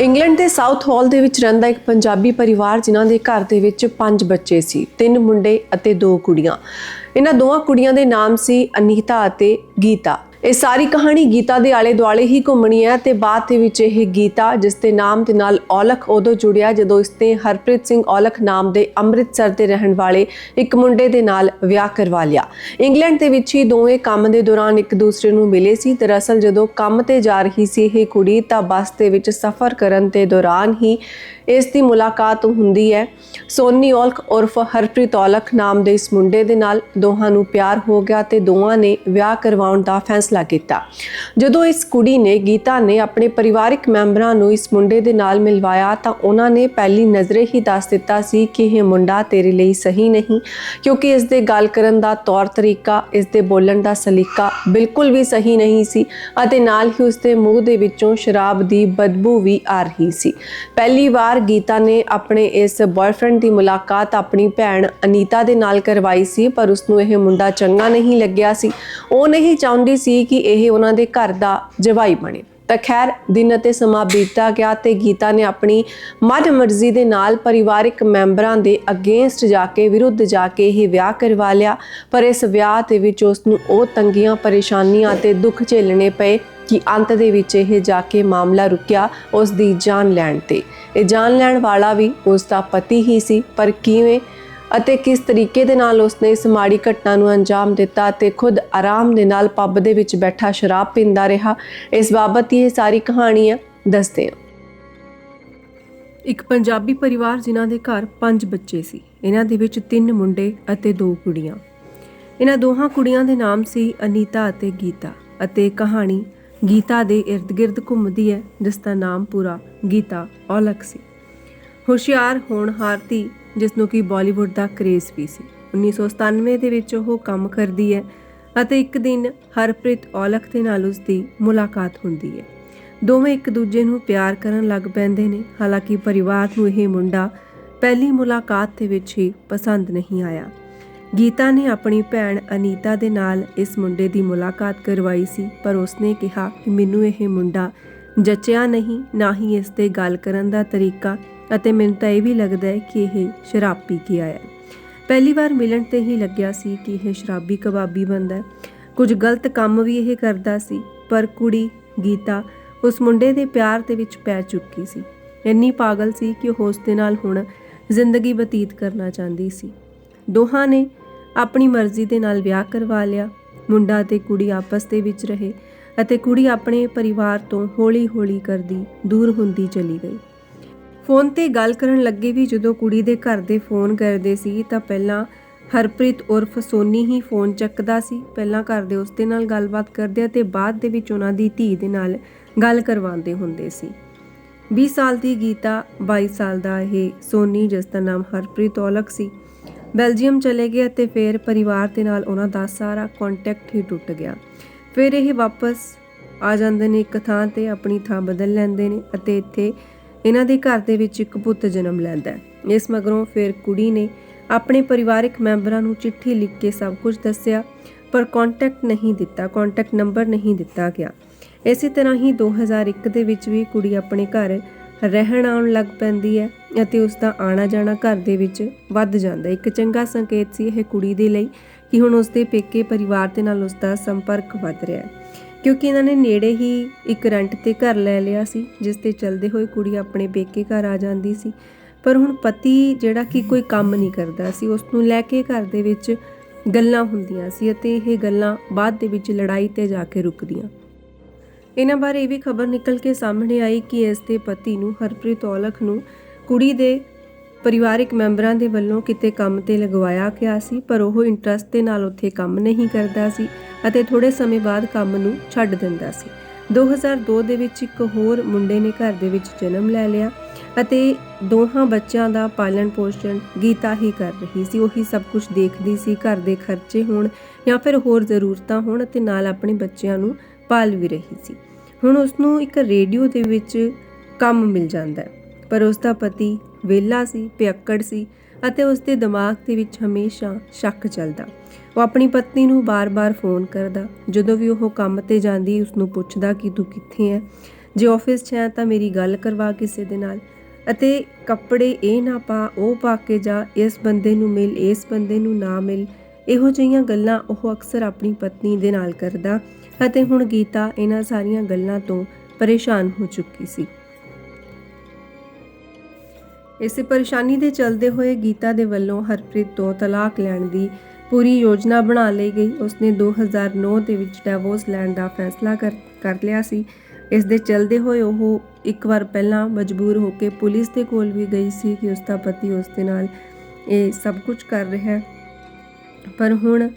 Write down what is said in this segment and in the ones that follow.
England ਦੇ south ਹਾਲ ਦੇ ਵਿੱਚ ਰਹਿੰਦਾ ਇੱਕ ਪੰਜਾਬੀ ਪਰਿਵਾਰ ਜਿਨ੍ਹਾਂ ਦੇ ਘਰ ਦੇ ਵਿੱਚ ਪੰਜ ਬੱਚੇ ਸੀ, ਤਿੰਨ ਮੁੰਡੇ ਅਤੇ ਦੋ ਕੁੜੀਆਂ। ਇਹਨਾਂ ਦੋਵਾਂ ਕੁੜੀਆਂ ਦੇ ਨਾਮ ਸੀ ਅਨੀਤਾ ਅਤੇ ਗੀਤਾ। ਇਹ ਸਾਰੀ ਕਹਾਣੀ ਗੀਤਾ ਦੇ ਆਲੇ ਦੁਆਲੇ ਹੀ ਘੁੰਮਣੀ ਹੈ ਤੇ ਬਾਅਦ ਦੇ ਵਿੱਚ ਇਹ ਗੀਤਾ, ਜਿਸ ਦੇ ਨਾਮ ਦੇ ਨਾਲ ਔਲਖ ਉਦੋਂ ਜੁੜਿਆ ਜਦੋਂ ਇਸ ਨੇ ਹਰਪ੍ਰੀਤ ਸਿੰਘ ਔਲਖ ਨਾਮ ਦੇ ਅੰਮ੍ਰਿਤਸਰ ਦੇ ਰਹਿਣ ਵਾਲੇ ਇੱਕ ਮੁੰਡੇ ਦੇ ਨਾਲ ਵਿਆਹ ਕਰਵਾ ਲਿਆ। ਇੰਗਲੈਂਡ ਦੇ ਵਿੱਚ ਹੀ ਦੋਵੇਂ ਕੰਮ ਦੇ ਦੌਰਾਨ ਇੱਕ ਦੂਸਰੇ ਨੂੰ ਮਿਲੇ ਸੀ ਦਰਅਸਲ ਜਦੋਂ ਕੰਮ ਤੇ ਜਾ ਰਹੀ ਸੀ ਇਹ ਕੁੜੀ ਤਾਂ ਬੱਸ ਦੇ ਵਿੱਚ ਸਫ਼ਰ ਕਰਨ ਦੇ ਦੌਰਾਨ ਹੀ ਇਸ ਦੀ ਮੁਲਾਕਾਤ ਹੁੰਦੀ ਹੈ। ਸੋਨੀ ਔਲਖ ਉਰਫ ਹਰਪ੍ਰੀਤ ਔਲਖ ਨਾਮ ਦੇ ਇਸ ਮੁੰਡੇ ਦੇ ਨਾਲ ਦੋਹਾਂ ਨੂੰ ਪਿਆਰ ਹੋ ਗਿਆ ਤੇ ਦੋਵਾਂ ਨੇ ਵਿਆਹ ਕਰਵਾਉਣ ਦਾ ਫੈਸਲਾ ਕੀਤਾ। ਜਦੋਂ ਇਸ ਕੁੜੀ ਨੇ ਗੀਤਾ ਨੇ ਆਪਣੇ ਪਰਿਵਾਰਕ ਮੈਂਬਰਾਂ ਨੂੰ ਇਸ ਮੁੰਡੇ ਦੇ ਨਾਲ ਮਿਲਵਾਇਆ ਤਾਂ ਉਹਨਾਂ ਨੇ ਪਹਿਲੀ ਨਜ਼ਰੇ ਹੀ ਦੱਸ ਦਿੱਤਾ ਸੀ ਕਿ ਇਹ ਮੁੰਡਾ ਤੇਰੇ ਲਈ ਸਹੀ ਨਹੀਂ, ਕਿਉਂਕਿ ਇਸ ਦੇ ਗੱਲ ਕਰਨ ਦਾ ਤੌਰ ਤਰੀਕਾ, ਇਸ ਦੇ ਬੋਲਣ ਦਾ ਸਲੀਕਾ ਬਿਲਕੁਲ ਵੀ ਸਹੀ ਨਹੀਂ ਸੀ ਅਤੇ ਨਾਲ ਹੀ ਉਸ ਦੇ ਮੂੰਹ ਦੇ ਵਿੱਚੋਂ ਸ਼ਰਾਬ ਦੀ ਬਦਬੂ ਵੀ ਆ ਰਹੀ ਸੀ। ਪਹਿਲੀ ਵਾਰ ਗੀਤਾ ਨੇ ਆਪਣੇ ਇਸ ਬॉयਫ੍ਰੈਂਡ ਦੀ ਮੁਲਾਕਾਤ ਆਪਣੀ ਭੈਣ ਅਨੀਤਾ ਦੇ ਨਾਲ ਕਰਵਾਈ ਸੀ, ਪਰ ਉਸ ਨੂੰ ਇਹ ਮੁੰਡਾ ਚੰਗਾ ਨਹੀਂ ਲੱਗਿਆ ਸੀ। ਉਹ ਨਹੀਂ ਚਾਹੁੰਦੀ ਸੀ ਕਿ ਇਹ ਉਹਨਾਂ ਦੇ ਘਰ ਦਾ ਜਵਾਈ ਬਣੇ। ਤਾਂ ਖੈਰ, ਦਿਨ ਅਤੇ ਸਮਾਂ ਬੀਤਦਾ ਗਿਆ ਤੇ ਗੀਤਾ ਨੇ ਆਪਣੀ ਮਨ ਮਰਜ਼ੀ ਦੇ ਨਾਲ ਪਰਿਵਾਰਕ ਮੈਂਬਰਾਂ ਦੇ ਅਗੇਂਸਟ ਜਾ ਕੇ, ਵਿਰੁੱਧ ਜਾ ਕੇ ਇਹ ਵਿਆਹ ਕਰਵਾ ਲਿਆ। ਪਰ ਇਸ ਵਿਆਹ ਦੇ ਵਿੱਚ ਉਸ ਨੂੰ ਉਹ ਤੰਗੀਆਂ, ਪਰੇਸ਼ਾਨੀਆਂ ਤੇ ਦੁੱਖ ਝੇਲਣੇ ਪਏ ਕਿ ਅੰਤ ਦੇ ਵਿੱਚ ਇਹ ਜਾ ਕੇ ਮਾਮਲਾ ਰੁਕਿਆ ਉਸ ਦੀ ਜਾਨ ਲੈਣ ਤੇ। ਇਹ ਜਾਨ ਲੈਣ ਵਾਲਾ ਵੀ ਉਸ ਦਾ ਪਤੀ ਹੀ ਸੀ, ਪਰ ਕਿਵੇਂ ਅਤੇ ਕਿਸ ਤਰੀਕੇ ਦੇ ਨਾਲ ਉਸਨੇ ਇਸ ਮਾੜੀ ਘਟਨਾ ਨੂੰ ਅੰਜਾਮ ਦਿੱਤਾ ਤੇ ਖੁਦ ਆਰਾਮ ਦੇ ਨਾਲ ਪੱਬ ਦੇ ਵਿੱਚ ਬੈਠਾ ਸ਼ਰਾਬ ਪੀਂਦਾ ਰਿਹਾ। ਇਸ ਬਾਬਤ ਹੀ ਇਹ ਸਾਰੀ ਕਹਾਣੀ ਹੈ ਦੱਸਦੇ ਹਾਂ। ਇੱਕ ਪੰਜਾਬੀ ਪਰਿਵਾਰ ਜਿਨ੍ਹਾਂ ਦੇ ਘਰ ਪੰਜ ਬੱਚੇ ਸੀ। ਇਹਨਾਂ ਦੇ ਵਿੱਚ ਤਿੰਨ ਮੁੰਡੇ ਅਤੇ ਦੋ ਕੁੜੀਆਂ। ਇਹਨਾਂ ਦੋਹਾਂ ਕੁੜੀਆਂ ਦੇ ਨਾਮ ਸੀ ਅਨੀਤਾ ਅਤੇ ਗੀਤਾ ਅਤੇ ਕਹਾਣੀ ਗੀਤਾ ਦੇ ird-gird ਘੁੰਮਦੀ ਹੈ ਜਿਸ ਦਾ ਨਾਮ ਪੂਰਾ ਗੀਤਾ ਔਲਖ ਸੀ। ਹੁਸ਼ਿਆਰ ਹੋਣਹਾਰਤੀ ਜਿਸ ਨੂੰ ਕਿ ਬਾਲੀਵੁੱਡ ਦਾ ਕਰੇਜ਼ ਵੀ ਸੀ। 1997 ਦੇ ਵਿੱਚ ਉਹ ਕੰਮ ਕਰਦੀ ਹੈ ਅਤੇ ਇੱਕ ਦਿਨ ਹਰਪ੍ਰੀਤ ਔਲਖ ਦੇ ਨਾਲ ਉਸ ਦੀ ਮੁਲਾਕਾਤ ਹੁੰਦੀ ਹੈ। ਦੋਵੇਂ ਇੱਕ ਦੂਜੇ ਨੂੰ ਪਿਆਰ ਕਰਨ ਲੱਗ ਪੈਂਦੇ ਨੇ। ਹਾਲਾਂਕਿ ਪਰਿਵਾਰ ਨੂੰ ਇਹ ਮੁੰਡਾ ਪਹਿਲੀ ਮੁਲਾਕਾਤ ਦੇ ਵਿੱਚ ਹੀ ਪਸੰਦ ਨਹੀਂ ਆਇਆ। ਗੀਤਾ ਨੇ ਆਪਣੀ ਭੈਣ ਅਨੀਤਾ ਦੇ ਨਾਲ ਇਸ ਮੁੰਡੇ ਦੀ ਮੁਲਾਕਾਤ ਕਰਵਾਈ ਸੀ, ਪਰ ਉਸਨੇ ਕਿਹਾ ਕਿ ਮੈਨੂੰ ਇਹ ਮੁੰਡਾ ਜਚਿਆ ਨਹੀਂ, ਨਾ ਹੀ ਇਸ 'ਤੇ ਗੱਲ ਕਰਨ ਦਾ ਤਰੀਕਾ ਅਤੇ ਮੈਨੂੰ ਤਾਂ ਇਹ ਵੀ ਲੱਗਦਾ ਹੈ ਕਿ ਇਹ ਸ਼ਰਾਬ ਪੀ ਕੇ ਆਇਆ ਹੈ। ਪਹਿਲੀ ਵਾਰ ਮਿਲਣ ਤੇ ਹੀ ਲੱਗਿਆ ਸੀ ਕਿ ਇਹ ਸ਼ਰਾਬੀ ਕਬਾਬੀ ਬੰਦਾ ਹੈ। ਕੁਝ ਗਲਤ ਕੰਮ ਵੀ ਇਹ ਕਰਦਾ ਸੀ, ਪਰ ਕੁੜੀ ਗੀਤਾ ਉਸ ਮੁੰਡੇ ਦੇ ਪਿਆਰ ਦੇ ਵਿੱਚ ਪੈ ਚੁੱਕੀ ਸੀ। ਇੰਨੀ ਪਾਗਲ ਸੀ ਕਿ ਉਹ ਉਸ ਦੇ ਨਾਲ ਹੁਣ ਜ਼ਿੰਦਗੀ ਬਤੀਤ ਕਰਨਾ ਚਾਹੁੰਦੀ ਸੀ। ਦੋਹਾਂ ਨੇ ਆਪਣੀ ਮਰਜ਼ੀ ਦੇ ਨਾਲ ਵਿਆਹ ਕਰਵਾ ਲਿਆ। ਮੁੰਡਾ ਤੇ ਕੁੜੀ ਆਪਸ ਦੇ ਵਿੱਚ ਰਹੇ ਅਤੇ ਕੁੜੀ ਆਪਣੇ ਪਰਿਵਾਰ ਤੋਂ ਹੌਲੀ-ਹੌਲੀ ਕਰਦੀ ਦੂਰ ਹੁੰਦੀ ਚਲੀ ਗਈ। ਫੋਨ ਤੇ ਗੱਲ ਕਰਨ ਲੱਗੇ ਵੀ ਜਦੋਂ ਕੁੜੀ ਦੇ ਘਰ ਦੇ ਫੋਨ ਕਰਦੇ ਸੀ ਤਾਂ ਪਹਿਲਾਂ ਹਰਪ੍ਰੀਤ ਉਰਫ ਸੋਨੀ ਹੀ ਫੋਨ ਚੱਕਦਾ ਸੀ। ਪਹਿਲਾਂ ਘਰ ਦੇ ਉਸ ਦੇ ਨਾਲ ਗੱਲਬਾਤ ਕਰਦੇ ਅਤੇ ਬਾਅਦ ਦੇ ਵਿੱਚ ਉਹਨਾਂ ਦੀ ਧੀ ਦੇ ਨਾਲ ਗੱਲ ਕਰਵਾਉਂਦੇ ਹੁੰਦੇ ਸੀ। 20 ਸਾਲ ਦੀ ਗੀਤਾ 22 ਸਾਲ ਦਾ ਇਹ ਸੋਨੀ, ਜਿਸ ਦਾ ਨਾਮ ਹਰਪ੍ਰੀਤ ਔਲਖ ਸੀ। ਬੈਲਜੀਅਮ ਚਲੇ ਗਏ ਅਤੇ ਫਿਰ ਪਰਿਵਾਰ ਦੇ ਨਾਲ ਉਹਨਾਂ ਦਾ ਸਾਰਾ ਕੰਟੈਕਟ ਹੀ ਟੁੱਟ ਗਿਆ। ਫਿਰ ਇਹ ਵਾਪਸ ਆ ਜਾਂਦੇ ਨੇ ਇੱਕ ਥਾਂ ਤੇ, ਆਪਣੀ ਥਾਂ ਬਦਲ ਲੈਂਦੇ ਨੇ ਅਤੇ ਇੱਥੇ ਇਹਨਾਂ ਦੇ ਘਰ ਦੇ ਵਿੱਚ ਇੱਕ ਪੁੱਤ ਜਨਮ ਲੈਂਦਾ ਹੈ। ਇਸ ਮਗਰੋਂ ਫਿਰ ਕੁੜੀ ਨੇ ਆਪਣੇ ਪਰਿਵਾਰਕ ਮੈਂਬਰਾਂ ਨੂੰ ਚਿੱਠੀ ਲਿਖ ਕੇ ਸਭ ਕੁਝ ਦੱਸਿਆ, ਪਰ ਕੰਟੈਕਟ ਨਹੀਂ ਦਿੱਤਾ ਕੰਟੈਕਟ ਨੰਬਰ ਨਹੀਂ ਦਿੱਤਾ ਗਿਆ। ਇਸੇ ਤਰ੍ਹਾਂ ਹੀ 2001 ਦੇ ਵਿੱਚ ਵੀ ਕੁੜੀ ਆਪਣੇ ਘਰ ਰਹਿਣ ਆਉਣ ਲੱਗ ਪੈਂਦੀ ਹੈ ਅਤੇ ਉਸ ਦਾ ਆਣਾ ਜਾਣਾ ਘਰ ਦੇ ਵਿੱਚ ਵੱਧ ਜਾਂਦਾ ਇੱਕ ਚੰਗਾ ਸੰਕੇਤ ਸੀ ਇਹ ਕੁੜੀ ਦੇ ਲਈ ਕਿ ਹੁਣ ਉਸ ਦੇ ਪੇਕੇ ਪਰਿਵਾਰ ਦੇ ਨਾਲ ਉਸ ਦਾ ਸੰਪਰਕ ਵੱਧ ਰਿਹਾ ਹੈ। ਕਿਉਂਕਿ ਇਹਨਾਂ ਨੇ ਨੇੜੇ ਹੀ ਇੱਕ ਰੈਂਟ ਤੇ ਘਰ ਲੈ ਲਿਆ ਸੀ, ਜਿਸ ਤੇ ਚੱਲਦੇ ਹੋਏ ਕੁੜੀ ਆਪਣੇ ਪੇਕੇ ਘਰ ਆ ਜਾਂਦੀ ਸੀ। ਪਰ ਹੁਣ ਪਤੀ ਜਿਹੜਾ ਕਿ ਕੋਈ ਕੰਮ ਨਹੀਂ ਕਰਦਾ ਸੀ ਉਸ ਨੂੰ ਲੈ ਕੇ ਘਰ ਦੇ ਵਿੱਚ ਗੱਲਾਂ ਹੁੰਦੀਆਂ ਸੀ ਅਤੇ ਇਹ ਗੱਲਾਂ ਬਾਅਦ ਦੇ ਵਿੱਚ ਲੜਾਈ ਤੇ ਜਾ ਕੇ ਰੁਕਦੀਆਂ। ਇਹਨਾਂ ਬਾਰੇ ਇਹ ਵੀ ਖਬਰ ਨਿਕਲ ਕੇ ਸਾਹਮਣੇ ਆਈ ਕਿ ਇਸ ਦੇ ਪਤੀ ਨੂੰ ਹਰਪ੍ਰੀਤ ਔਲਖ ਨੂੰ ਕੁੜੀ ਦੇ ਪਰਿਵਾਰਕ ਮੈਂਬਰਾਂ ਦੇ ਵੱਲੋਂ ਕਿਤੇ ਕੰਮ ਤੇ ਲਗਵਾਇਆ ਗਿਆ ਸੀ, ਪਰ ਉਹ ਇੰਟਰਸਟ ਦੇ ਨਾਲ ਉੱਥੇ ਕੰਮ ਨਹੀਂ ਕਰਦਾ ਸੀ ਅਤੇ ਥੋੜੇ ਸਮੇਂ ਬਾਅਦ ਕੰਮ ਨੂੰ ਛੱਡ ਦਿੰਦਾ ਸੀ। 2002 ਦੇ ਵਿੱਚ ਇੱਕ ਹੋਰ ਮੁੰਡੇ ਨੇ ਘਰ ਦੇ ਵਿੱਚ ਜਨਮ ਲੈ ਲਿਆ ਅਤੇ ਦੋਹਾਂ ਬੱਚਿਆਂ ਦਾ ਪਾਲਣ ਪੋਸ਼ਣ ਗੀਤਾ ਹੀ ਕਰ ਰਹੀ ਸੀ। ਉਹੀ ਸਭ ਕੁਝ ਦੇਖਦੀ ਸੀ, ਘਰ ਦੇ ਖਰਚੇ ਹੋਣ ਜਾਂ ਫਿਰ ਹੋਰ ਜ਼ਰੂਰਤਾਂ ਹੋਣ ਅਤੇ ਨਾਲ ਆਪਣੇ ਬੱਚਿਆਂ ਨੂੰ ਪਾਲ ਵੀ ਰਹੀ ਸੀ। ਹੁਣ ਉਸ ਨੂੰ ਇੱਕ ਰੇਡੀਓ ਦੇ ਵਿੱਚ ਕੰਮ ਮਿਲ ਜਾਂਦਾ ਪਰ ਉਸ ਦਾ ਪਤੀ ਵਿਹਲਾ ਸੀ ਪਿਅੱਕੜ ਸੀ ਅਤੇ ਉਸ ਦੇ ਦਿਮਾਗ ਦੇ ਵਿੱਚ ਹਮੇਸ਼ਾ ਸ਼ੱਕ ਚੱਲਦਾ। ਉਹ ਆਪਣੀ ਪਤਨੀ ਨੂੰ ਬਾਰ-ਬਾਰ ਫੋਨ ਕਰਦਾ, ਜਦੋਂ ਵੀ ਉਹ ਕੰਮ ਤੇ ਜਾਂਦੀ ਉਸ ਨੂੰ ਪੁੱਛਦਾ ਕਿ ਤੂੰ ਕਿੱਥੇ ਹੈ ਜੇ ਆਫਿਸ 'ਚ ਹੈ ਤਾਂ ਮੇਰੀ ਗੱਲ ਕਰਵਾ ਕਿਸੇ ਦੇ ਨਾਲ। ਅਤੇ ਕੱਪੜੇ ਇਹ ਨਾ ਪਾ, ਉਹ ਪਾ ਕੇ ਜਾ, ਇਸ ਬੰਦੇ ਨੂੰ ਮਿਲ, ਇਸ ਬੰਦੇ ਨੂੰ ਨਾ ਮਿਲ। ਇਹੋ ਜਿਹੀਆਂ ਗੱਲਾਂ ਉਹ ਅਕਸਰ ਆਪਣੀ ਪਤਨੀ ਦੇ ਨਾਲ ਕਰਦਾ ਅਤੇ ਹੁਣ ਗੀਤਾ ਇਹਨਾਂ ਸਾਰੀਆਂ ਗੱਲਾਂ ਤੋਂ ਪਰੇਸ਼ਾਨ ਹੋ ਚੁੱਕੀ ਸੀ। ਇਸੇ ਪਰੇਸ਼ਾਨੀ ਦੇ ਚਲਦੇ ਹੋਏ ਗੀਤਾ ਦੇ ਵੱਲੋਂ ਹਰਪ੍ਰੀਤ ਤੋਂ ਤਲਾਕ ਲੈਣ ਦੀ ਪੂਰੀ ਯੋਜਨਾ ਬਣਾ ਲਈ ਗਈ। ਉਸਨੇ 2009 ਦੇ ਵਿੱਚ ਡਿਵੋਰਸ ਲੈਣ ਦਾ ਫੈਸਲਾ ਕਰ ਕਰ ਲਿਆ ਸੀ। ਇਸ ਦੇ ਚਲਦੇ ਹੋਏ ਉਹ ਇੱਕ ਵਾਰ ਪਹਿਲਾਂ ਮਜਬੂਰ ਹੋ ਕੇ ਪੁਲਿਸ ਦੇ ਕੋਲ ਵੀ ਗਈ ਸੀ ਕਿ ਉਸ ਦਾ ਪਤੀ ਉਸ ਦੇ ਨਾਲ ਇਹ ਸਭ ਕੁਝ ਕਰ ਰਿਹਾ ਹੈ। ਪਰ ਹੁਣ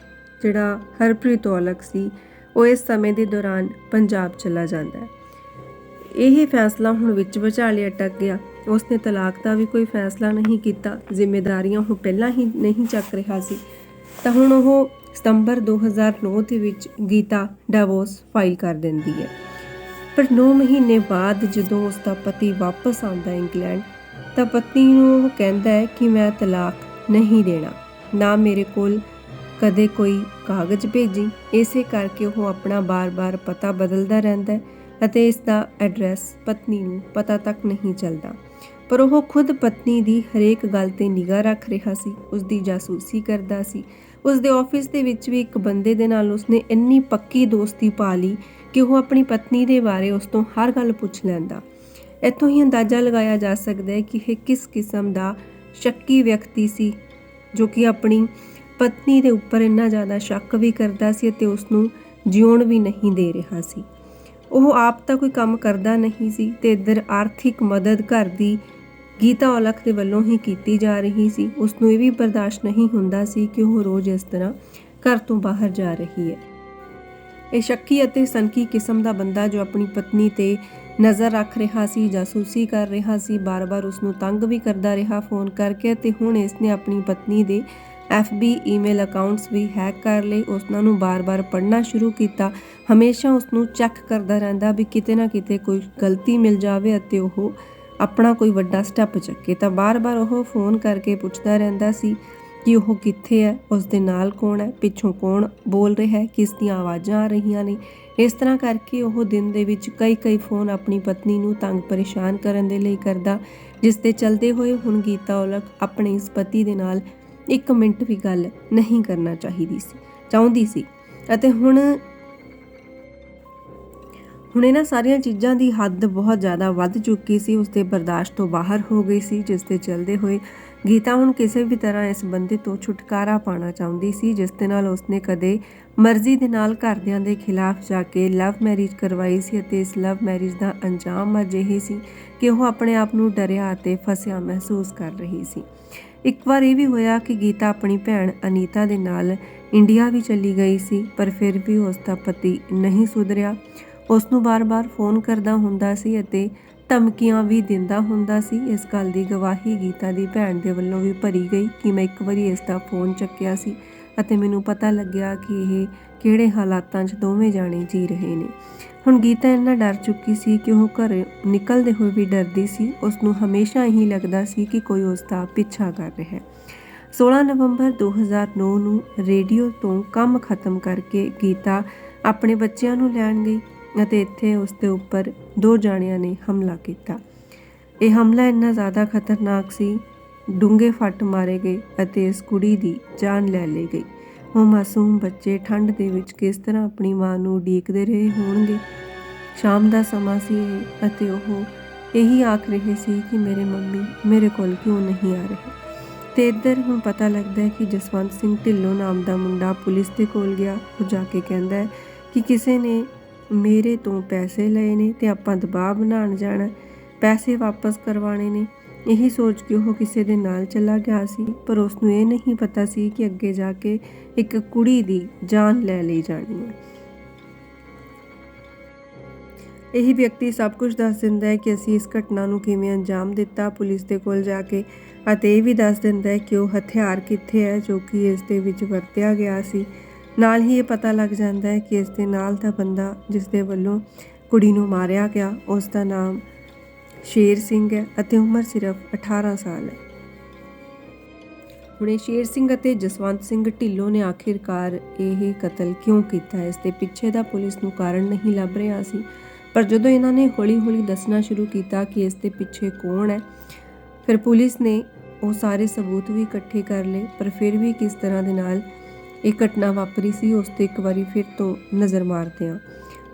ਜਿਹੜਾ ਹਰਪ੍ਰੀਤ ਔਲਖ ਸੀ, ਉਹ ਇਸ ਸਮੇਂ ਦੇ ਦੌਰਾਨ ਪੰਜਾਬ ਚਲਾ ਜਾਂਦਾ ਹੈ। ਇਹ ਫੈਸਲਾ ਹੁਣ ਵਿੱਚ ਵਿਚਾਲੇ ਅਟਕ ਗਿਆ। ਉਸਨੇ ਤਲਾਕ ਦਾ ਵੀ ਕੋਈ ਫੈਸਲਾ ਨਹੀਂ ਕੀਤਾ। ਜ਼ਿੰਮੇਵਾਰੀਆਂ ਉਹ ਪਹਿਲਾਂ ਹੀ ਨਹੀਂ ਚੱਕ ਰਿਹਾ ਸੀ। ਤਾਂ ਹੁਣ ਉਹ ਸਤੰਬਰ 2009 ਦੇ ਵਿੱਚ ਗੀਤਾ ਡਿਵੋਰਸ ਫਾਈਲ ਕਰ ਦਿੰਦੀ ਹੈ। ਪਰ 9 ਮਹੀਨੇ ਬਾਅਦ ਜਦੋਂ ਉਸ ਦਾ ਪਤੀ ਵਾਪਸ ਆਉਂਦਾ ਇੰਗਲੈਂਡ, ਤਾਂ ਪਤਨੀ ਨੂੰ ਉਹ ਕਹਿੰਦਾ ਹੈ ਕਿ ਮੈਂ ਤਲਾਕ ਨਹੀਂ ਦੇਣਾ। ਨਾ ਮੇਰੇ ਕੋਲ ਕਦੇ ਕੋਈ ਕਾਗਜ਼ ਭੇਜੀ। ਇਸੇ ਕਰਕੇ ਉਹ ਆਪਣਾ ਬਾਰ-ਬਾਰ ਪਤਾ ਬਦਲਦਾ ਰਹਿੰਦਾ ਹੈ। ਅਤੇ ਇਸ ਦਾ ਐਡਰੈਸ ਪਤਨੀ ਨੂੰ ਪਤਾ ਤੱਕ ਨਹੀਂ ਚੱਲਦਾ। ਪਰ ਉਹ ਖੁਦ ਪਤਨੀ ਦੀ ਹਰੇਕ ਗੱਲ ਤੇ ਨਿਗਾਹ ਰੱਖ ਰਿਹਾ ਸੀ। ਉਸ ਦੀ ਜਾਸੂਸੀ ਕਰਦਾ ਸੀ। ਉਸ ਦੇ ਆਫਿਸ ਦੇ ਵਿੱਚ ਵੀ ਇੱਕ ਬੰਦੇ ਦੇ ਨਾਲ ਉਸਨੇ ਇੰਨੀ ਪੱਕੀ ਦੋਸਤੀ ਪਾ ਲਈ ਕਿ ਉਹ ਆਪਣੀ ਪਤਨੀ ਦੇ ਬਾਰੇ ਉਸ ਤੋਂ ਹਰ ਗੱਲ ਪੁੱਛ ਲੈਂਦਾ। ਇੱਥੋਂ ਹੀ ਅੰਦਾਜ਼ਾ ਲਗਾਇਆ ਜਾ ਸਕਦਾ ਹੈ ਕਿ ਇਹ ਕਿਸ ਕਿਸਮ ਦਾ ਸ਼ੱਕੀ ਵਿਅਕਤੀ ਸੀ, ਜੋ ਕਿ ਆਪਣੀ ਪਤਨੀ ਦੇ ਉੱਪਰ ਇੰਨਾ ਜ਼ਿਆਦਾ ਸ਼ੱਕ ਵੀ ਕਰਦਾ ਸੀ ਅਤੇ ਉਸ ਨੂੰ ਜਿਉਣ ਵੀ ਨਹੀਂ ਦੇ ਰਿਹਾ ਸੀ। ਉਹ ਆਪ ਤਾਂ ਕੋਈ ਕੰਮ ਕਰਦਾ ਨਹੀਂ ਸੀ ਤੇ ਇੱਧਰ ਆਰਥਿਕ ਮਦਦ ਘਰ ਦੀ ਗੀਤਾ ਔਲਖ ਦੇ ਵੱਲੋਂ ਹੀ ਕੀਤੀ ਜਾ ਰਹੀ ਸੀ। ਉਸ ਨੂੰ ਇਹ ਵੀ ਬਰਦਾਸ਼ਤ ਨਹੀਂ ਹੁੰਦਾ ਸੀ ਕਿ ਉਹ ਰੋਜ਼ ਇਸ ਤਰ੍ਹਾਂ ਘਰ ਤੋਂ ਬਾਹਰ ਜਾ ਰਹੀ ਹੈ। ਇਹ ਸ਼ੱਕੀ ਅਤੇ ਸਨਕੀ ਕਿਸਮ ਦਾ ਬੰਦਾ ਜੋ ਆਪਣੀ ਪਤਨੀ ਤੇ ਨਜ਼ਰ ਰੱਖ ਰਿਹਾ ਸੀ, ਜਾਸੂਸੀ ਕਰ ਰਿਹਾ ਸੀ, ਬਾਰ-ਬਾਰ ਉਸ ਨੂੰ ਤੰਗ ਵੀ ਕਰਦਾ ਰਿਹਾ ਫੋਨ ਕਰਕੇ ਤੇ ਹੁਣ ਇਸ ਨੇ ਆਪਣੀ ਪਤਨੀ ਦੇ FB ਈਮੇਲ ਅਕਾਊਂਟਸ ਵੀ ਹੈਕ ਕਰ ਲਏ, ਉਸਨਾਂ ਨੂੰ ਬਾਰ-ਬਾਰ ਪੜ੍ਹਨਾ ਸ਼ੁਰੂ ਕੀਤਾ। ਹਮੇਸ਼ਾ ਉਸ ਨੂੰ ਚੈੱਕ ਕਰਦਾ ਰਹਿੰਦਾ ਵੀ ਕਿਤੇ ਨਾ ਕਿਤੇ ਕੋਈ ਗਲਤੀ ਮਿਲ ਜਾਵੇ ਅਤੇ ਉਹ ਆਪਣਾ ਕੋਈ ਵੱਡਾ ਸਟੈਪ ਚੱਕੇ। ਤਾਂ ਬਾਰ-ਬਾਰ ਉਹ ਫੋਨ ਕਰਕੇ ਪੁੱਛਦਾ ਰਹਿੰਦਾ ਸੀ ਕਿ ਉਹ ਕਿੱਥੇ ਹੈ ਉਸ ਦੇ ਨਾਲ ਕੌਣ ਹੈ, ਪਿੱਛੋਂ ਕੌਣ ਬੋਲ ਰਿਹਾ ਹੈ, ਕਿਸ ਦੀਆਂ ਆਵਾਜ਼ਾਂ ਆ ਰਹੀਆਂ ਨੇ। ਇਸ ਤਰ੍ਹਾਂ ਕਰਕੇ ਉਹ ਦਿਨ ਦੇ ਵਿੱਚ ਕਈ-ਕਈ ਫੋਨ ਆਪਣੀ ਪਤਨੀ ਨੂੰ ਤੰਗ ਪਰੇਸ਼ਾਨ ਕਰਨ ਦੇ ਲਈ ਕਰਦਾ, ਜਿਸ ਦੇ ਚਲਦੇ ਹੋਏ ਹੁਣ ਗੀਤਾ ਔਲਖ ਆਪਣੇ ਇਸ ਪਤੀ ਦੇ ਨਾਲ ਇੱਕ ਮਿੰਟ ਵੀ ਗੱਲ ਨਹੀਂ ਕਰਨਾ ਚਾਹੀਦੀ ਸੀ, ਚਾਹੁੰਦੀ ਸੀ। ਅਤੇ ਹੁਣ ਹੁਣ ਇਹਨਾਂ ਸਾਰੀਆਂ ਚੀਜ਼ਾਂ ਦੀ ਹੱਦ ਬਹੁਤ ਜ਼ਿਆਦਾ ਵੱਧ ਚੁੱਕੀ ਸੀ, ਉਸਦੇ ਬਰਦਾਸ਼ਤ ਤੋਂ ਬਾਹਰ ਹੋ ਗਈ ਸੀ, ਜਿਸ ਦੇ ਚਲਦੇ ਹੋਏ ਗੀਤਾ ਹੁਣ ਕਿਸੇ ਵੀ ਤਰ੍ਹਾਂ ਇਸ ਬੰਦੇ ਤੋਂ ਛੁਟਕਾਰਾ ਪਾਣਾ ਚਾਹੁੰਦੀ ਸੀ, ਜਿਸ ਦੇ ਨਾਲ ਉਸਨੇ ਕਦੇ ਮਰਜ਼ੀ ਦੇ ਨਾਲ ਘਰਦਿਆਂ ਦੇ ਖਿਲਾਫ ਜਾ ਕੇ ਲਵ ਮੈਰਿਜ ਕਰਵਾਈ ਸੀ ਅਤੇ ਇਸ ਲਵ ਮੈਰਿਜ ਦਾ ਅੰਜਾਮ ਅਜਿਹੀ ਸੀ ਕਿ ਉਹ ਆਪਣੇ ਆਪ ਨੂੰ ਡਰਿਆ ਅਤੇ ਫਸਿਆ ਮਹਿਸੂਸ ਕਰ ਰਹੀ ਸੀ। ਇੱਕ ਵਾਰ ਇਹ ਵੀ ਹੋਇਆ ਕਿ ਗੀਤਾ ਆਪਣੀ ਭੈਣ ਅਨੀਤਾ ਦੇ ਨਾਲ ਇੰਡੀਆ ਵੀ ਚਲੀ ਗਈ ਸੀ, ਪਰ ਫਿਰ ਵੀ ਉਸ ਦਾ ਪਤੀ ਨਹੀਂ ਸੁਧਰਿਆ। ਉਸ ਨੂੰ ਬਾਰ-ਬਾਰ ਫੋਨ ਕਰਦਾ ਹੁੰਦਾ ਸੀ ਅਤੇ ਧਮਕੀਆਂ ਵੀ ਦਿੰਦਾ ਹੁੰਦਾ ਸੀ। ਇਸ ਗੱਲ ਦੀ ਗਵਾਹੀ ਗੀਤਾ ਦੀ ਭੈਣ ਦੇ ਵੱਲੋਂ ਵੀ ਭਰੀ ਗਈ ਕਿ ਮੈਂ ਇੱਕ ਵਾਰੀ ਇਸ ਦਾ ਫੋਨ ਚੱਕਿਆ ਸੀ ਅਤੇ ਮੈਨੂੰ ਪਤਾ ਲੱਗਿਆ ਕਿ ਇਹ ਕਿਹੜੇ ਹਾਲਾਤਾਂ 'ਚ ਦੋਵੇਂ ਜਾਣੇ ਜੀ ਰਹੇ ਨੇ। ਹੁਣ ਗੀਤਾ ਇੰਨਾ ਡਰ ਚੁੱਕੀ ਸੀ ਕਿ ਉਹ ਘਰ ਨਿਕਲਦੇ ਹੋਏ ਵੀ ਡਰਦੀ ਸੀ। ਉਸ ਨੂੰ ਹਮੇਸ਼ਾ ਇਹੀ ਲੱਗਦਾ ਸੀ ਕਿ ਕੋਈ ਉਸ ਦਾ ਪਿੱਛਾ ਕਰ ਰਿਹਾ ਹੈ। 16 ਨਵੰਬਰ 2009 ਨੂੰ ਰੇਡੀਓ ਤੋਂ ਕੰਮ ਖਤਮ ਕਰਕੇ ਗੀਤਾ ਆਪਣੇ ਬੱਚਿਆਂ ਨੂੰ ਲੈਣ ਗਈ ਅਤੇ ਇੱਥੇ ਉਸ ਦੇ ਉੱਪਰ ਦੋ ਜਾਣਿਆਂ ਨੇ ਹਮਲਾ ਕੀਤਾ। ਇਹ ਹਮਲਾ ਇੰਨਾ ਜ਼ਿਆਦਾ ਖਤਰਨਾਕ ਸੀ, ਡੂੰਘੇ ਫੱਟ ਮਾਰੇ ਗਏ ਅਤੇ ਇਸ ਕੁੜੀ ਦੀ ਜਾਨ ਲੈ ਲਈ ਗਈ। ਉਹ ਮਾਸੂਮ ਬੱਚੇ ਠੰਡ ਦੇ ਵਿੱਚ ਕਿਸ ਤਰ੍ਹਾਂ ਆਪਣੀ ਮਾਂ ਨੂੰ ਉਡੀਕਦੇ ਰਹੇ ਹੋਣਗੇ? ਸ਼ਾਮ ਦਾ ਸਮਾਂ ਸੀ ਅਤੇ ਉਹ ਇਹੀ ਆਖ ਰਹੇ ਸੀ ਕਿ ਮੇਰੇ ਮੰਮੀ ਮੇਰੇ ਕੋਲ ਕਿਉਂ ਨਹੀਂ ਆ ਰਹੇ? ਤੇ ਇੱਧਰ ਹੁਣ ਪਤਾ ਲੱਗਦਾ ਹੈ ਕਿ ਜਸਵੰਤ ਸਿੰਘ ਢਿੱਲੋਂ ਨਾਮ ਦਾ ਮੁੰਡਾ ਪੁਲਿਸ ਦੇ ਕੋਲ ਗਿਆ। ਉਹ ਜਾ ਕੇ ਕਹਿੰਦਾ ਹੈ ਕਿ ਕਿਸੇ ਨੇ ਮੇਰੇ ਤੋਂ ਪੈਸੇ ਲਏ ਨੇ ਤੇ ਆਪਾਂ ਦਬਾਅ ਬਣਾਉਣ ਜਾਣਾ ਪੈਸੇ ਵਾਪਸ ਕਰਵਾਣੇ ਨੇ। ਇਹੀ ਸੋਚ ਕੇ ਉਹ ਕਿਸੇ ਦੇ ਨਾਲ ਚਲਾ ਗਿਆ ਸੀ, ਪਰ ਉਸ ਨੂੰ ਇਹ ਨਹੀਂ ਪਤਾ ਸੀ ਕਿ ਅੱਗੇ ਜਾ ਕੇ ਇੱਕ ਕੁੜੀ ਦੀ ਜਾਨ ਲੈ ਲਈ ਜਾਣੀ ਹੈ। ਇਹੀ ਵਿਅਕਤੀ ਸਭ ਕੁਝ ਦੱਸ ਦਿੰਦਾ ਹੈ ਕਿ ਅਸੀਂ ਇਸ ਘਟਨਾ ਨੂੰ ਕਿਵੇਂ ਅੰਜਾਮ ਦਿੱਤਾ ਪੁਲਿਸ ਦੇ ਕੋਲ ਜਾ ਕੇ ਅਤੇ ਇਹ ਵੀ ਦੱਸ ਦਿੰਦਾ ਹੈ ਕਿ ਉਹ ਹਥਿਆਰ ਕਿੱਥੇ ਹੈ ਜੋ ਕਿ ਇਸ ਦੇ ਵਿੱਚ ਵਰਤਿਆ ਗਿਆ ਸੀ। ਨਾਲ ਹੀ ਇਹ ਪਤਾ ਲੱਗ ਜਾਂਦਾ ਹੈ ਕਿ ਇਸ ਦੇ ਨਾਲ ਦਾ ਬੰਦਾ ਜਿਸ ਦੇ ਵੱਲੋਂ ਕੁੜੀ ਨੂੰ ਮਾਰਿਆ ਗਿਆ, ਉਸ ਦਾ ਨਾਮ ਸ਼ੇਰ ਸਿੰਘ ਹੈ ਅਤੇ ਉਮਰ ਸਿਰਫ 18 ਸਾਲ ਹੈ। ਹੁਣੇ ਸ਼ੇਰ ਸਿੰਘ ਅਤੇ ਜਸਵੰਤ ਸਿੰਘ ਢਿੱਲੋਂ ਨੇ ਆਖਿਰਕਾਰ ਇਹ ਕਤਲ ਕਿਉਂ ਕੀਤਾ? ਇਸ ਦੇ ਪਿੱਛੇ ਦਾ ਪੁਲਿਸ ਨੂੰ ਕਾਰਨ ਨਹੀਂ ਲੱਭ ਰਿਹਾ ਸੀ। ਪਰ ਜਦੋਂ ਇਹਨਾਂ ਨੇ ਹੌਲੀ-ਹੌਲੀ ਦੱਸਣਾ ਸ਼ੁਰੂ ਕੀਤਾ ਕਿ ਇਸ ਦੇ ਪਿੱਛੇ ਕੌਣ ਹੈ, ਫਿਰ ਪੁਲਿਸ ਨੇ ਉਹ ਸਾਰੇ ਸਬੂਤ ਵੀ ਇਕੱਠੇ ਕਰ ਲਏ। ਪਰ ਫਿਰ ਵੀ ਕਿਸ ਤਰ੍ਹਾਂ ਦੇ ਨਾਲ ਇਹ ਘਟਨਾ ਵਾਪਰੀ ਸੀ, ਉਸ ਤੇ ਇੱਕ ਵਾਰੀ ਫਿਰ ਤੋਂ ਨਜ਼ਰ ਮਾਰਦੇ ਹਾਂ।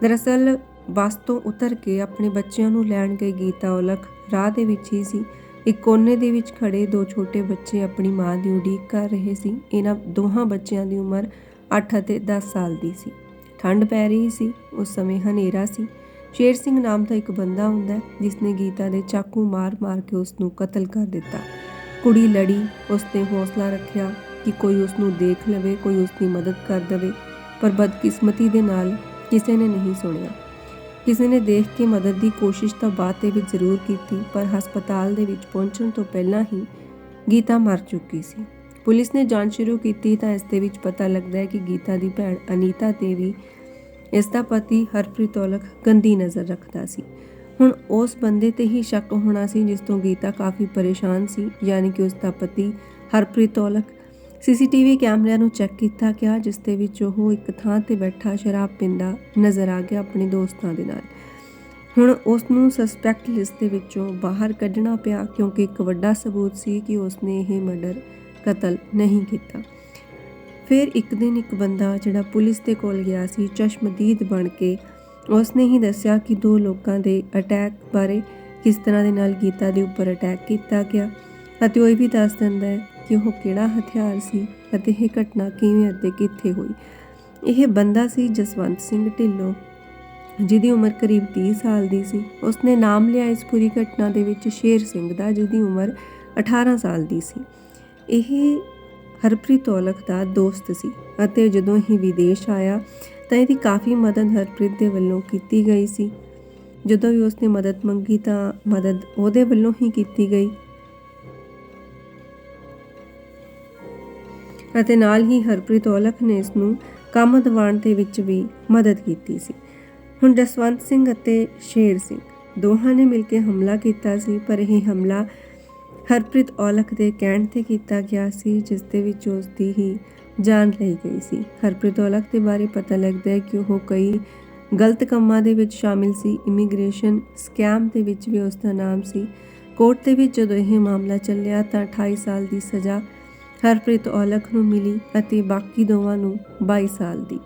ਦਰਅਸਲ ਬੱਸ ਤੋਂ ਉਤਰ ਕੇ ਆਪਣੇ ਬੱਚਿਆਂ ਨੂੰ ਲੈਣ ਗਈ ਗੀਤਾ ਔਲਖ। ਰਾਹ ਦੇ ਵਿੱਚ ਹੀ ਸੀ। ਇੱਕ ਕੋਨੇ ਦੇ ਵਿੱਚ ਖੜੇ ਦੋ ਛੋਟੇ ਬੱਚੇ ਆਪਣੀ ਮਾਂ ਦੀ ਉਡੀਕ ਕਰ ਰਹੇ ਸੀ। ਇਹਨਾਂ ਦੋਹਾਂ ਬੱਚਿਆਂ ਦੀ ਉਮਰ 8 ਅਤੇ 10 ਸਾਲ ਦੀ ਸੀ। ਠੰਡ ਪੈ ਰਹੀ ਸੀ। ਉਸ ਸਮੇਂ ਹਨੇਰਾ ਸੀ। ਸ਼ੇਰ ਸਿੰਘ ਨਾਮ ਦਾ ਇੱਕ ਬੰਦਾ ਹੁੰਦਾ ਹੈ, ਜਿਸ ਨੇ ਗੀਤਾ ਦੇ ਚਾਕੂ ਮਾਰ-ਮਾਰ ਕੇ ਉਸ ਨੂੰ ਕਤਲ ਕਰ ਦਿੱਤਾ। ਕੁੜੀ ਲੜੀ ਉਸ 'ਤੇ ਹੌਸਲਾ ਰੱਖਿਆ ਕਿ ਕੋਈ ਉਸ ਨੂੰ ਦੇਖ ਲਵੇ ਕੋਈ ਉਸ ਦੀ ਮਦਦ ਕਰ ਦੇਵੇ ਪਰ ਬਦਕਿਸਮਤੀ ਦੇ ਨਾਲ ਕਿਸੇ ਨੇ ਨਹੀਂ ਸੁਣਿਆ। ਕਿਸੇ ਨੇ ਦੇਖ ਕੇ ਮਦਦ ਦੀ ਕੋਸ਼ਿਸ਼ ਤਾਂ ਬਾਅਦ ਦੇ ਵਿੱਚ ਜ਼ਰੂਰ ਕੀਤੀ, ਪਰ ਹਸਪਤਾਲ ਦੇ ਵਿੱਚ ਪਹੁੰਚਣ ਤੋਂ ਪਹਿਲਾਂ ਹੀ ਗੀਤਾ ਮਰ ਚੁੱਕੀ ਸੀ। ਪੁਲਿਸ ਨੇ ਜਾਂਚ ਸ਼ੁਰੂ ਕੀਤੀ ਤਾਂ ਇਸ ਦੇ ਵਿੱਚ ਪਤਾ ਲੱਗਦਾ ਹੈ ਕਿ ਗੀਤਾ ਦੀ ਭੈਣ ਅਨੀਤਾ ਤੇ ਵੀ ਇਸ ਦਾ ਪਤੀ ਹਰਪ੍ਰੀਤ ਔਲਖ ਗੰਦੀ ਨਜ਼ਰ ਰੱਖਦਾ ਸੀ। ਹੁਣ ਉਸ ਬੰਦੇ ਤੇ ਹੀ ਸ਼ੱਕ ਹੋਣਾ ਸੀ ਜਿਸ ਤੋਂ ਗੀਤਾ ਕਾਫੀ ਪਰੇਸ਼ਾਨ ਸੀ, ਯਾਨੀ ਕਿ ਉਸ ਦਾ ਪਤੀ ਹਰਪ੍ਰੀਤ ਔਲਖ ਸੀਸੀਟੀਵੀ ਕੈਮਰਿਆਂ ਨੂੰ ਚੈੱਕ ਕੀਤਾ ਗਿਆ, ਜਿਸ ਦੇ ਵਿੱਚ ਉਹ ਇੱਕ ਥਾਂ ਤੇ ਬੈਠਾ ਸ਼ਰਾਬ ਪੀਂਦਾ ਨਜ਼ਰ ਆ ਗਿਆ ਆਪਣੇ ਦੋਸਤਾਂ ਦੇ ਨਾਲ। ਹੁਣ ਉਸ ਨੂੰ ਸਸਪੈਕਟ ਲਿਸਟ ਦੇ ਵਿੱਚੋਂ ਬਾਹਰ ਕੱਢਣਾ ਪਿਆ, ਕਿਉਂਕਿ ਇੱਕ ਵੱਡਾ ਸਬੂਤ ਸੀ ਕਿ ਉਸ ਨੇ ਇਹ ਮਰਡਰ ਕਤਲ ਨਹੀਂ ਕੀਤਾ। ਫਿਰ ਇੱਕ ਦਿਨ ਇੱਕ ਬੰਦਾ ਜਿਹੜਾ ਪੁਲਿਸ ਦੇ ਕੋਲ ਗਿਆ ਸੀ, ਚਸ਼ਮਦੀਦ ਬਣ ਕੇ ਉਸ ਨੇ ਹੀ ਦੱਸਿਆ ਕਿ ਦੋ ਲੋਕਾਂ ਦੇ ਅਟੈਕ ਬਾਰੇ ਕਿਸ ਤਰ੍ਹਾਂ ਦੇ ਨਾਲ ਗੀਤਾ ਦੇ ਉੱਪਰ ਅਟੈਕ ਕੀਤਾ ਗਿਆ। ਅਤੇ ਉਹ ਇਹ ਵੀ ਦੱਸ ਦਿੰਦਾ ਹੈ ਕਿ ਉਹ ਕਿਹੜਾ ਹਥਿਆਰ ਸੀ ਅਤੇ ਇਹ ਘਟਨਾ ਕਿਵੇਂ ਅਤੇ ਕਿੱਥੇ ਹੋਈ। ਇਹ ਬੰਦਾ ਸੀ ਜਸਵੰਤ ਸਿੰਘ ਢਿੱਲੋਂ, ਜਿਹਦੀ ਉਮਰ ਕਰੀਬ 30 ਸਾਲ ਦੀ ਸੀ। ਉਸਨੇ ਨਾਮ ਲਿਆ ਇਸ ਪੂਰੀ ਘਟਨਾ ਦੇ ਵਿੱਚ ਸ਼ੇਰ ਸਿੰਘ ਦਾ, ਜਿਹਦੀ ਉਮਰ 18 ਸਾਲ ਦੀ ਸੀ। ਇਹ ਹਰਪ੍ਰੀਤ ਔਲਖ ਦਾ ਦੋਸਤ ਸੀ ਅਤੇ ਜਦੋਂ ਇਹ ਵਿਦੇਸ਼ ਆਇਆ ਤਾਂ ਇਹਦੀ ਕਾਫੀ ਮਦਦ ਹਰਪ੍ਰੀਤ ਦੇ ਵੱਲੋਂ ਕੀਤੀ ਗਈ ਸੀ। ਜਦੋਂ ਵੀ ਉਸਨੇ ਮਦਦ ਮੰਗੀ ਤਾਂ ਮਦਦ ਉਹਦੇ ਵੱਲੋਂ ਹੀ ਕੀਤੀ ਗਈ। ਅਤੇ ਨਾਲ ਹੀ ਹਰਪ੍ਰੀਤ ਔਲਖ ਨੇ ਇਸ ਨੂੰ ਕੰਮ ਦਿਵਾਉਣ ਦੇ ਵਿੱਚ ਵੀ ਮਦਦ ਕੀਤੀ ਸੀ। ਹੁਣ ਜਸਵੰਤ ਸਿੰਘ ਅਤੇ ਸ਼ੇਰ ਸਿੰਘ ਦੋਹਾਂ ਨੇ ਮਿਲ ਕੇ ਹਮਲਾ ਕੀਤਾ ਸੀ, ਪਰ ਇਹ ਹਮਲਾ ਹਰਪ੍ਰੀਤ ਔਲਖ ਦੇ ਕਹਿਣ ਤੇ ਕੀਤਾ ਗਿਆ ਸੀ, ਜਿਸ ਦੇ ਵਿੱਚ ਉਸ ਦੀ ਹੀ ਜਾਨ ਲਈ ਗਈ ਸੀ। ਹਰਪ੍ਰੀਤ ਔਲਖ ਦੇ ਬਾਰੇ ਪਤਾ ਲੱਗਦਾ ਹੈ ਕਿ ਉਹ ਕਈ ਗਲਤ ਕੰਮਾਂ ਦੇ ਵਿੱਚ ਸ਼ਾਮਿਲ ਸੀ। ਇਮੀਗ੍ਰੇਸ਼ਨ ਸਕੈਮ ਦੇ ਵਿੱਚ ਵੀ ਉਸ ਦਾ ਨਾਮ ਸੀ। ਕੋਰਟ ਦੇ ਵਿੱਚ ਜਦੋਂ ਇਹ ਮਾਮਲਾ ਚੱਲਿਆ ਤਾਂ 28 ਸਾਲ ਦੀ ਸਜ਼ਾ ਹਰਪ੍ਰੀਤ ਔਲਖ ਨੂੰ ਮਿਲੀ ਅਤੇ ਬਾਕੀ ਦੋਵਾਂ ਨੂੰ 22 ਸਾਲ ਦੀ।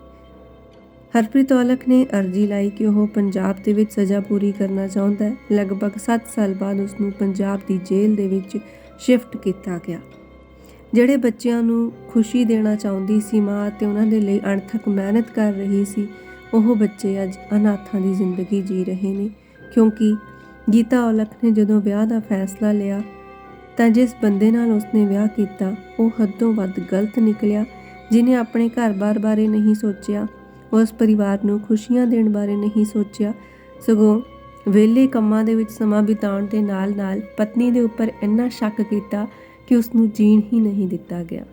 ਹਰਪ੍ਰੀਤ ਔਲਖ ਨੇ ਅਰਜ਼ੀ ਲਾਈ ਕਿ ਉਹ ਪੰਜਾਬ ਦੇ ਵਿੱਚ ਸਜ਼ਾ ਪੂਰੀ ਕਰਨਾ ਚਾਹੁੰਦਾ ਹੈ। ਲਗਭਗ 7 ਸਾਲ ਬਾਅਦ ਉਸ ਨੂੰ ਪੰਜਾਬ ਦੀ ਜੇਲ੍ਹ ਦੇ ਵਿੱਚ ਸ਼ਿਫਟ ਕੀਤਾ ਗਿਆ। ਜਿਹੜੇ ਬੱਚਿਆਂ ਨੂੰ ਖੁਸ਼ੀ ਦੇਣਾ ਚਾਹੁੰਦੀ ਸੀ, ਮਾਂ ਤੇ ਉਹਨਾਂ ਦੇ ਲਈ ਅਣਥਕ ਮਿਹਨਤ ਕਰ ਰਹੀ ਸੀ, ਉਹ ਬੱਚੇ ਅੱਜ ਅਨਾਥਾਂ ਦੀ ਜ਼ਿੰਦਗੀ ਜੀ ਰਹੇ ਨੇ। ਕਿਉਂਕਿ ਗੀਤਾ ਔਲਖ ਨੇ ਜਦੋਂ ਵਿਆਹ ਦਾ ਫੈਸਲਾ ਲਿਆ ਤਾਂ ਜਿਸ ਬੰਦੇ ਨਾਲ ਉਸਨੇ ਵਿਆਹ ਕੀਤਾ, ਉਹ ਹੱਦੋਂ ਵੱਧ ਗਲਤ ਨਿਕਲਿਆ ਜਿਨੇ ਆਪਣੇ ਘਰ-ਬਾਰ ਬਾਰੇ ਨਹੀਂ ਸੋਚਿਆ, ਉਸ ਪਰਿਵਾਰ ਨੂੰ ਖੁਸ਼ੀਆਂ ਦੇਣ ਬਾਰੇ ਨਹੀਂ ਸੋਚਿਆ। ਸਗੋਂ ਵਿਹਲੇ ਕੰਮਾਂ ਦੇ ਵਿੱਚ ਸਮਾਂ ਬਿਤਾਉਣ ਦੇ ਨਾਲ-ਨਾਲ ਪਤਨੀ ਦੇ ਉੱਪਰ ਇੰਨਾ ਸ਼ੱਕ ਕੀਤਾ ਕਿ ਉਸ ਨੂੰ ਜੀਣ ਹੀ ਨਹੀਂ ਦਿੱਤਾ ਗਿਆ।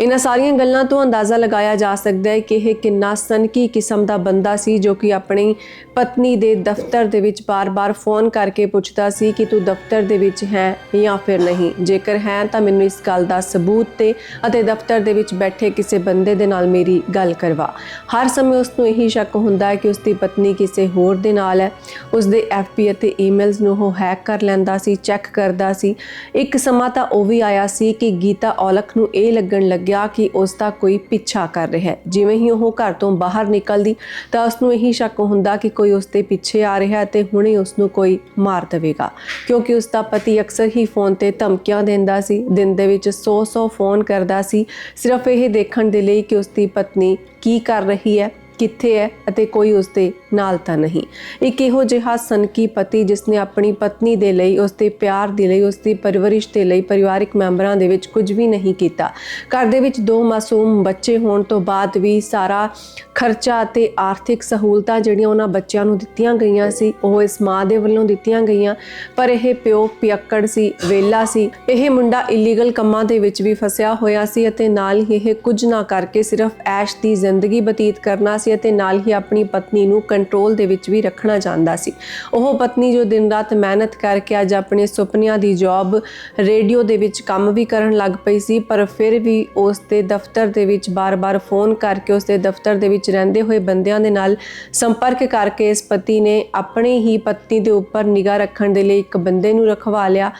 ਇਹਨਾਂ ਸਾਰੀਆਂ ਗੱਲਾਂ ਤੋਂ ਅੰਦਾਜ਼ਾ ਲਗਾਇਆ ਜਾ ਸਕਦਾ ਹੈ ਕਿ ਇਹ ਕਿੰਨਾ ਸਨਕੀ ਕਿਸਮ ਦਾ ਬੰਦਾ ਸੀ ਜੋ ਕਿ ਆਪਣੀ ਪਤਨੀ ਦੇ ਦਫ਼ਤਰ ਦੇ ਵਿੱਚ ਬਾਰ-ਬਾਰ ਫੋਨ ਕਰਕੇ ਪੁੱਛਦਾ ਸੀ ਕਿ ਤੂੰ ਦਫ਼ਤਰ ਦੇ ਵਿੱਚ ਹੈ ਜਾਂ ਫਿਰ ਨਹੀਂ। ਜੇਕਰ ਹੈ ਤਾਂ ਮੈਨੂੰ ਇਸ ਗੱਲ ਦਾ ਸਬੂਤ ਤੇ ਅਤੇ ਦਫ਼ਤਰ ਦੇ ਵਿੱਚ ਬੈਠੇ ਕਿਸੇ ਬੰਦੇ ਦੇ ਨਾਲ ਮੇਰੀ ਗੱਲ ਕਰਵਾ। ਹਰ ਸਮੇਂ ਉਸ ਨੂੰ ਇਹੀ ਸ਼ੱਕ ਹੁੰਦਾ ਹੈ ਕਿ ਉਸ ਦੀ ਪਤਨੀ ਕਿਸੇ ਹੋਰ ਦੇ ਨਾਲ ਹੈ। ਉਸ ਦੇ ਐਫਪੀ ਅਤੇ ਈਮੇਲਸ ਨੂੰ ਉਹ ਹੈਕ ਕਰ ਲੈਂਦਾ ਸੀ, ਚੈੱਕ ਕਰਦਾ ਸੀ। ਇੱਕ ਸਮਾਂ ਤਾਂ ਉਹ ਵੀ ਆਇਆ ਸੀ ਕਿ ਗੀਤਾ ਔਲਖ ਨੂੰ ਇਹ ਲੱਗਣ ਲੱਗ ਲੱਗਿਆ ਕਿ ਉਸ ਦਾ ਕੋਈ ਪਿੱਛਾ ਕਰ ਰਿਹਾ ਹੈ। ਜਿਵੇਂ ਹੀ ਉਹ ਘਰ ਤੋਂ ਬਾਹਰ ਨਿਕਲਦੀ, ਤਾਂ ਉਸ ਨੂੰ ਇਹੀ ਸ਼ੱਕ ਹੁੰਦਾ ਕਿ ਕੋਈ ਉਸ ਦੇ ਪਿੱਛੇ ਆ ਰਿਹਾ ਹੈ ਤੇ ਹੁਣੇ ਉਸ ਨੂੰ ਕੋਈ ਮਾਰ ਦੇਵੇਗਾ। ਕਿਉਂਕਿ ਉਸ ਦਾ ਪਤੀ ਅਕਸਰ ਹੀ ਫੋਨ ਤੇ ਧਮਕੀਆਂ ਦਿੰਦਾ ਸੀ। ਦਿਨ ਦੇ ਵਿੱਚ 100-100 ਫੋਨ ਕਰਦਾ ਸੀ। ਸਿਰਫ ਇਹ ਦੇਖਣ ਦੇ ਲਈ ਕਿ ਉਸ ਦੀ ਪਤਨੀ ਕੀ ਕਰ ਰਹੀ ਹੈ। ਕਿੱਥੇ ਹੈ ਅਤੇ ਕੋਈ ਉਸ ਦੇ ਨਾਲ ਤਾਂ ਨਹੀਂ। ਇੱਕ ਇਹੋ ਜਿਹਾ ਸਨਕੀ ਪਤੀ ਜਿਸ ਨੇ ਆਪਣੀ ਪਤਨੀ ਦੇ ਲਈ ਉਸ ਦੇ ਪਿਆਰ ਦੇ ਲਈ ਉਸ ਦੀ ਪਰਵਰਿਸ਼ ਦੇ ਲਈ ਪਰਿਵਾਰਿਕ ਮੈਂਬਰਾਂ ਦੇ ਵਿੱਚ ਕੁਝ ਵੀ ਨਹੀਂ ਕੀਤਾ। ਘਰ ਦੇ ਵਿੱਚ ਦੋ ਮਾਸੂਮ ਬੱਚੇ ਹੋਣ ਤੋਂ ਬਾਅਦ ਵੀ ਸਾਰਾ ਖਰਚਾ ਅਤੇ ਆਰਥਿਕ ਸਹੂਲਤਾਂ ਜਿਹੜੀਆਂ ਉਹਨਾਂ ਬੱਚਿਆਂ ਨੂੰ ਦਿੱਤੀਆਂ ਗਈਆਂ ਸੀ, ਉਹ ਇਸ ਮਾਂ ਦੇ ਵੱਲੋਂ ਦਿੱਤੀਆਂ ਗਈਆਂ। ਪਰ ਇਹ ਪਿਓ ਪਿਅੱਕੜ ਸੀ ਵੇਲਾ ਸੀ। ਇਹ ਮੁੰਡਾ ਇਲੀਗਲ ਕੰਮਾਂ ਦੇ ਵਿੱਚ ਵੀ ਫਸਿਆ ਹੋਇਆ ਸੀ ਅਤੇ ਨਾਲ ਹੀ ਇਹ ਕੁਝ ਨਾ ਕਰਕੇ ਸਿਰਫ ਐਸ਼ ਦੀ ਜ਼ਿੰਦਗੀ ਬਤੀਤ ਕਰਨਾ ਸੀ ਅਤੇ ਨਾਲ ਹੀ ਆਪਣੀ ਪਤਨੀ ਨੂੰ ਕੰਟਰੋਲ ਦੇ ਵਿੱਚ ਵੀ ਰੱਖਣਾ ਚਾਹੁੰਦਾ ਸੀ। ਉਹ ਪਤਨੀ ਜੋ ਦਿਨ ਰਾਤ ਮਿਹਨਤ ਕਰਕੇ ਅੱਜ ਆਪਣੇ ਸੁਪਨਿਆਂ ਦੀ ਜੌਬ ਰੇਡੀਓ ਦੇ ਵਿੱਚ ਕੰਮ ਵੀ ਕਰਨ ਲੱਗ ਪਈ ਸੀ, ਪਰ ਫਿਰ ਵੀ ਉਸ ਦੇ ਦਫ਼ਤਰ ਦੇ ਵਿੱਚ ਬਾਰ-ਬਾਰ ਫੋਨ ਕਰਕੇ ਉਸ ਦੇ ਦਫ਼ਤਰ ਦੇ ਵਿੱਚ ਰਹਿੰਦੇ ਹੋਏ ਬੰਦਿਆਂ ਦੇ ਨਾਲ ਸੰਪਰਕ ਕਰਕੇ ਇਸ ਪਤੀ ਨੇ ਆਪਣੇ ਹੀ ਪਤਨੀ ਦੇ ਉੱਪਰ ਨਿਗਾਹ ਰੱਖਣ ਦੇ ਲਈ ਇੱਕ ਬੰਦੇ ਨੂੰ ਰਖਵਾ ਲਿਆ।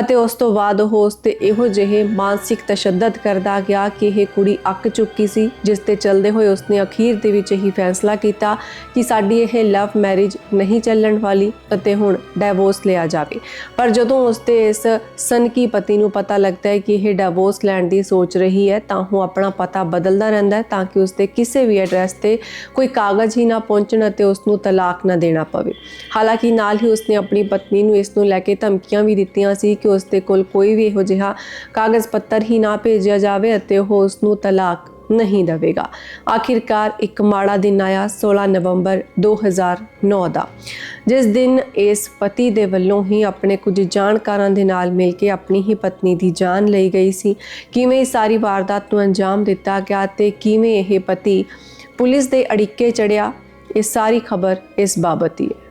ਅਤੇ ਉਸ ਤੋਂ ਬਾਅਦ ਉਹ ਉਸ ਤੇ ਇਹੋ ਜਿਹੇ ਮਾਨਸਿਕ ਤਸ਼ੱਦਦ ਕਰਦਾ ਗਿਆ ਕਿ ਇਹ ਕੁੜੀ ਅੱਕ ਚੁੱਕੀ ਸੀ, ਜਿਸ ਤੇ ਚੱਲਦੇ ਹੋਏ ਉਸਨੇ ਅਖੀਰ ਦੇ ਵਿੱਚ ਇਹੀ ਫੈਸਲਾ ਕੀਤਾ ਕਿ ਸਾਡੀ ਇਹ ਲਵ ਮੈਰਿਜ ਨਹੀਂ ਚੱਲਣ ਵਾਲੀ ਅਤੇ ਹੁਣ ਡਿਵੋਰਸ ਲਿਆ ਜਾਵੇ। ਪਰ ਜਦੋਂ ਉਸ ਦੇ ਇਸ ਸਨਕੀ ਪਤੀ ਨੂੰ ਪਤਾ ਲੱਗਦਾ ਹੈ ਕਿ ਇਹ ਡਿਵੋਰਸ ਲੈਣ ਦੀ ਸੋਚ ਰਹੀ ਹੈ, ਤਾਂ ਉਹ ਆਪਣਾ ਪਤਾ ਬਦਲਦਾ ਰਹਿੰਦਾ ਹੈ ਤਾਂ ਕਿ ਉਸ ਦੇ ਕਿਸੇ ਵੀ ਐਡਰੈਸ ਤੇ ਕੋਈ ਕਾਗਜ਼ ਹੀ ਨਾ ਪਹੁੰਚਣ ਅਤੇ ਉਸ ਨੂੰ ਤਲਾਕ ਨਾ ਦੇਣਾ ਪਵੇ। ਹਾਲਾਂਕਿ ਨਾਲ ਹੀ ਉਸਨੇ ਆਪਣੀ ਪਤਨੀ ਨੂੰ ਇਸ ਨੂੰ ਲੈ ਕੇ ਧਮਕੀਆਂ ਵੀ ਦਿੱਤੀਆਂ ਸੀ ਕਿ ਉਸ ਦੇ ਕੋਲ ਕੋਈ ਵੀ ਇਹੋ ਜਿਹਾ ਕਾਗਜ਼ ਪੱਤਰ ਹੀ ਨਾ ਭੇਜਿਆ ਜਾਵੇ ਅਤੇ ਉਹ ਉਸ ਨੂੰ ਤਲਾਕ ਨਹੀਂ ਦੇਵੇਗਾ। ਆਖਿਰਕਾਰ ਇੱਕ ਮਾੜਾ ਦਿਨ ਆਇਆ 16 ਨਵੰਬਰ 2009 ਦਾ, ਜਿਸ ਦਿਨ ਇਸ ਪਤੀ ਦੇ ਵੱਲੋਂ ਹੀ ਆਪਣੇ ਕੁਝ ਜਾਣਕਾਰਾਂ ਦੇ ਨਾਲ ਮਿਲ ਕੇ ਆਪਣੀ ਹੀ ਪਤਨੀ ਦੀ ਜਾਨ ਲਈ ਗਈ ਸੀ। ਕਿਵੇਂ ਇਹ ਸਾਰੀ ਵਾਰਦਾਤ ਨੂੰ ਅੰਜਾਮ ਦਿੱਤਾ ਗਿਆ ਤੇ ਕਿਵੇਂ ਇਹ ਪਤੀ ਪੁਲਿਸ ਦੇ ਅੜਿੱਕੇ ਚੜਿਆ, ਇਹ ਸਾਰੀ ਖਬਰ ਇਸ ਬਾਬਤ ਹੀ ਹੈ।